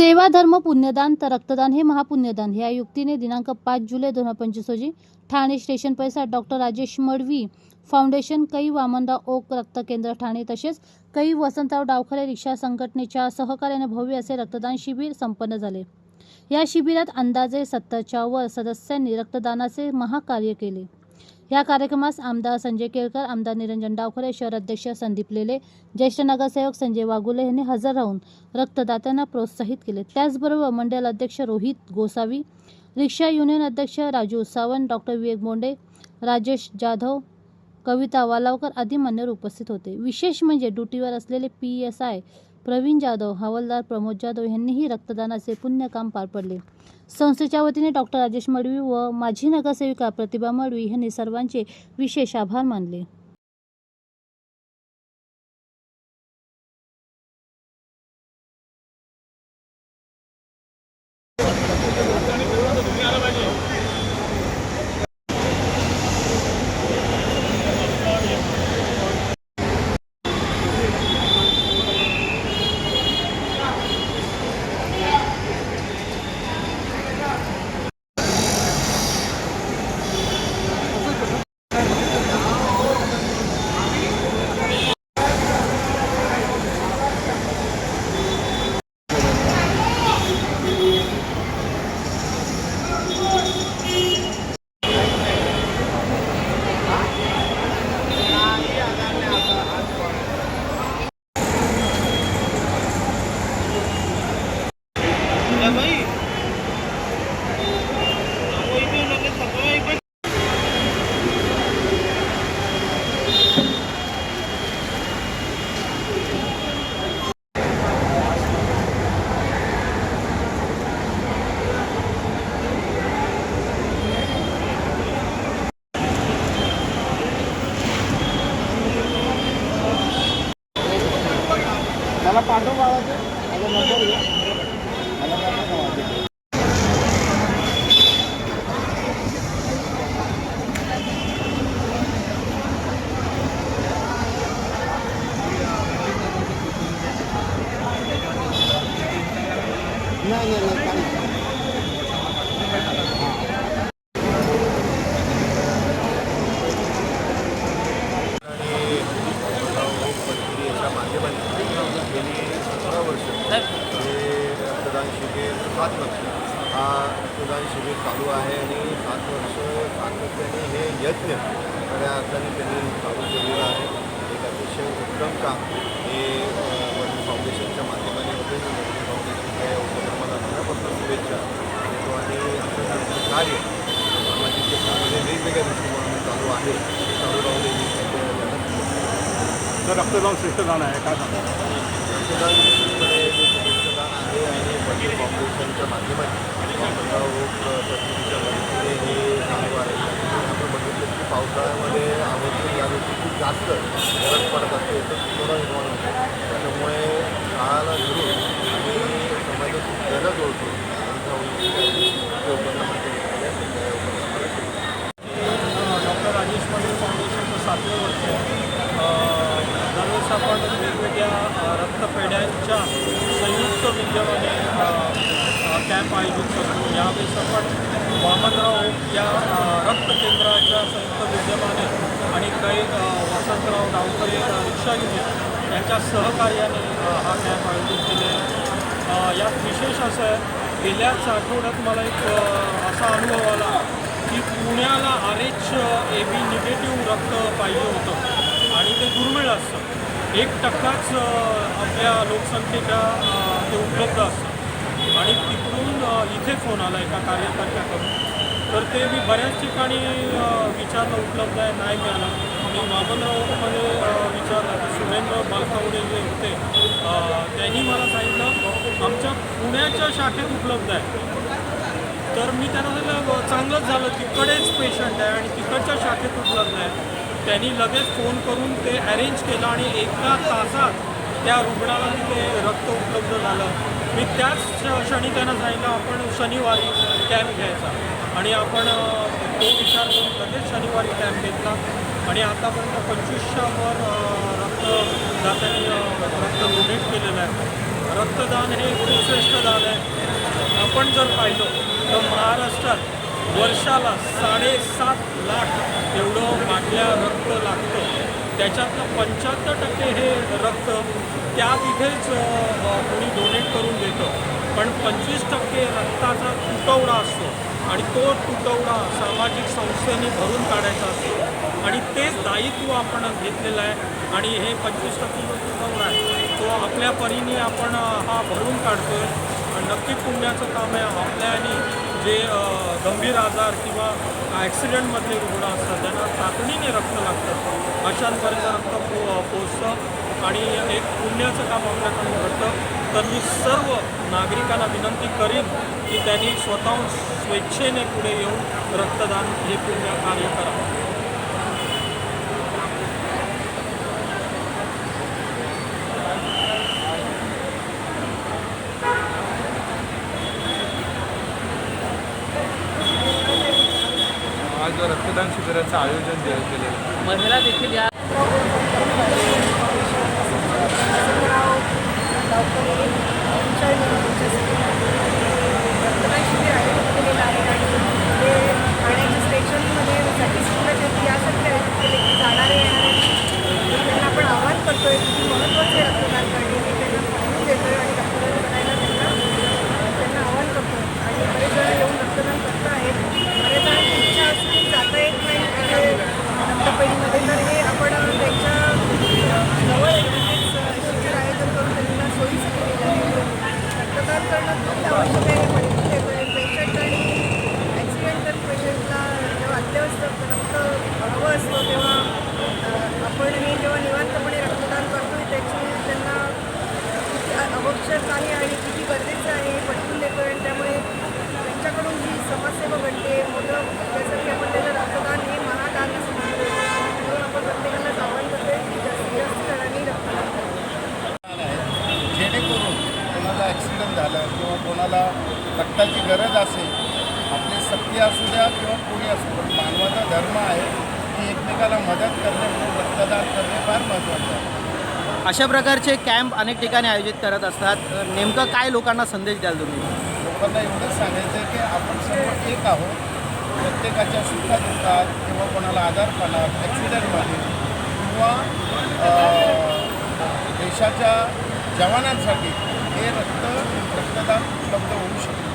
सेवा धर्म पुण्यदान तर रक्तदान हे महापुण्यदान. या युक्तीने दिनांक पाच जुलै दोन हजार पंचवीस रोजी ठाणे स्टेशन परिसरात डॉक्टर राजेश मडवी फाउंडेशन कै वामनराव ओक रक्त केंद्र ठाणे तसेच कै वसंतराव डावखरे रिक्षा संघटनेच्या सहकार्याने भव्य असे रक्तदान शिबिर संपन्न झाले. या शिबिरात अंदाजे सत्तरच्या वर सदस्यांनी रक्तदानाचे महाकार्य केले. या कार्यक्रमास आमदार संजय केळकर आमदार निरंजन डावखरे शहर अध्यक्ष संदीप लेले ज्येष्ठ नगरसेवक संजय वाघुले यांनी हजर राहून रक्तदात्यांना प्रोत्साहित केले. त्याचबरोबर मंडल अध्यक्ष रोहित गोसावी रिक्षा युनियन अध्यक्ष राजू सावंत डॉक्टर विवेक बोंडे राजेश जाधव कविता वालावकर आदी मान्यवर उपस्थित होते. विशेष म्हणजे ड्युटीवर असलेले P S I Pravin Jadhav हवालदार प्रमोद जाधव यांनीही रक्तदानाचे पुण्यकाम पार पडले. संस्थेच्या वतीने डॉक्टर राजेश मडवी व माजी नगरसेविका प्रतिभा मडवी यांनी सर्वांचे विशेष आभार मानले. त्याला पाठव बाबाचं माझा नंबर घ्या मला पाठव बाबाचं. नाही नाही नाही काही नाही. पद्धती याच्या माध्यमातून गेली सतरा वर्ष हे रक्तदान शिबिर सात वर्ष हा रक्तदान शिबिर चालू आहे आणि सात वर्ष सातत्याने हे यज्ञ खऱ्या अर्थाने त्यांनी चालू केलेलं आहे एक अतिशय उत्तम काम हे वडील फाउंडेशनच्या माध्यमाने होते. फाउंडेशनच्या या उपक्रमाला मनापासून शुभेच्छा. देतो आणि त्यांचं कार्य. सामाजिक क्षेत्रामध्ये वेगवेगळ्या दृष्टिकोनाने चालू आहे. चालू राहू दे त्यांच्या तर रक्तदान श्रेष्ठदान आहे काय सांगा रक्तदान आहे आणि फाउंडेशनच्या रोग प्रतिनिधीच्या मदतीने हे चालू आहे. आणि आपण बघितलं की पावसाळ्यामध्ये आवर्जून या गोष्टी खूप जास्त गरज पडत असते याचं थोडं निर्माण होतं त्याच्यामुळे काळाला धरून आणि समाजाची गरज ओळखून उपक्रमाचे उपक्रमाला डॉक्टर राजेश मंदिर फाउंडेशनचं दररोज आपण वेगवेगळ्या रक्तपेढ्यांच्या संयुक्त विद्यमाने कॅम्प आयोजित करतो. यावेळेस आपण वामनराव या अ, रक्त केंद्राच्या संयुक्त विद्यमाने आणि काही वसंतराव डावकरे रिक्षा युनियन यांच्या सहकार्याने हा कॅम्प आयोजित केले आहे. यात विशेष असं आहे गेल्याच आठवड्यात मला एक असा अनुभव आला. की पुण्याला R H A B negative रक्त पाहिजे होतं. आणि ते दुर्मिळ असतं. एक टक्काच आपल्या लोकसंख्येच्या ते उपलब्ध असतं. आणि तिकडून इथे फोन आला एका कार्यकर्त्याकडून. तर ते मी बऱ्याच ठिकाणी विचारलं उपलब्ध आहे नाही मिळालं मी मामनरावमध्ये विचारलं तर सुरेंद्र बालकावडे जे होते त्यांनी मला सांगितलं आमच्या पुण्याच्या शाखेत उपलब्ध आहे. तर मी त्यांना सांगितलं चांगलंच झालं. तिकडेच पेशंट आहे आणि तिकडच्या शाखेत उपलब्ध आहे. त्यांनी लगेच फोन करून ते अरेंज केलं आणि एका तासात त्या रुग्णाला तिथे रक्त उपलब्ध झालं. मी त्याच क्षणी त्यांना सांगितलं आपण शनिवारी कॅम्प घ्यायचा. आणि आपण तो विचार करून लगेच शनिवारी कॅम्प घेतला. आणि आतापर्यंत पंचवीसशेवर रक्त अ, रक्त डोनेट केलेलं आहे. रक्तदान हे श्रेष्ठ दान आहे. आपण जर पाहिलं तर महाराष्ट्रात वर्षाला साडेसात लाख एवढं बाटल्या रक्त लागतं. त्याच्यातलं पंच्याहत्तर टक्के हे रक्त त्या तिथेच कोणी डोनेट करून देतं. पण पंचवीस टक्के रक्ताचा तुटवडा असतो आणि तो तुटवडा सामाजिक संस्थेने भरून काढायचा असतो. आणि तेच दायित्व आपण घेतलेलं आहे. आणि हे पंचवीस टक्के जो तुटवडा आहे तो आपल्या परीने आपण हा भरून काढतो आहे नक्की पुण्याचं काम आहे. आपल्यानी जे गंभीर आजार किंवा ॲक्सिडेंटमधले रुग्ण असतात त्यांना तातडीने रक्त लागतं. अशांपर्यंत रक्त पो पोचतं आणि एक पुण्याचं काम आपल्याकडून घडतं. तर मी सर्व नागरिकांना विनंती करीन की त्यांनी स्वतःहून स्वेच्छेने पुढे येऊन रक्तदान हे पुण्य कार्य करावं आज रक्तदान शिबिराचं आयोजन केलेलं. महिला देखील या रक्तदान शिबिर आयोजित केलेलं आहे आणि ते ठाण्याच्या स्टेशनमध्ये सर्टिफिकेट यासाठी आयोजित केले की जाणारे येणारे त्यांना आपण आवाहन करतोय की महत्त्वाचं आहे रक्तदान करणे हे त्यांना सांगून देतोय आणि रक्तदान करायला त्यांना त्यांना आवाहन करतोय आणि बरेच जण येऊन रक्तदान करत आहेत बरेच जणांची इच्छा असून जाता येत नाही तिथे रक्तपेढीमध्ये तर हे आपण त्यांच्या जवळ एक तिथेच शिबिर आयोजन करून त्यांना सोयीचं केलेलं आहे रक्तदान करणं खूप आवश्यक आहे हे माहिती आहे पेशंट आणि ॲक्सिडेंटल पेशंटला जेव्हा अत्यवस्थ रक्त हवं असतं तेव्हा अ, आपण हे जेव्हा निवांतपणे रक्तदान करतोय त्याची त्यांना किती आवश्यक आहे आणि किती गरजेचं आहे हे पटवून देतो आणि त्यामुळे त्यांच्याकडून जी समाजसेवा घडते मोठं त्यासाठी आपण त्याचं रक्तदान हे महादान असं म्हणतो म्हणून आपण प्रत्येकालाच आवाहन करतोय की जास्तीत जास्त जणांनी रक्तदान करावं जेणेकरून कोणाला ॲक्सिडेंट झालं किंवा कोणाला रक्ताची गरज असेल आपले सत्य असू द्या किंवा कोणी असू पण मानवाचा धर्म आहे की एकमेकाला मदत करणे म्हणून रक्तदान करणे फार महत्त्वाचं आहे. अशा प्रकारचे कॅम्प अनेक ठिकाणी आयोजित करत असतात. नेमकं काय लोकांना संदेश द्याल तुम्ही? लोकांना एवढंच सांगायचं आहे की आपण सर्व एक आहोत. प्रत्येकाच्या सुखात दुःखात किंवा कोणाला आजारपणात ॲक्सिडेंटमध्ये किंवा देशाच्या जवानांसाठी हे रक्त रक्तदान उपलब्ध होऊ शकतं.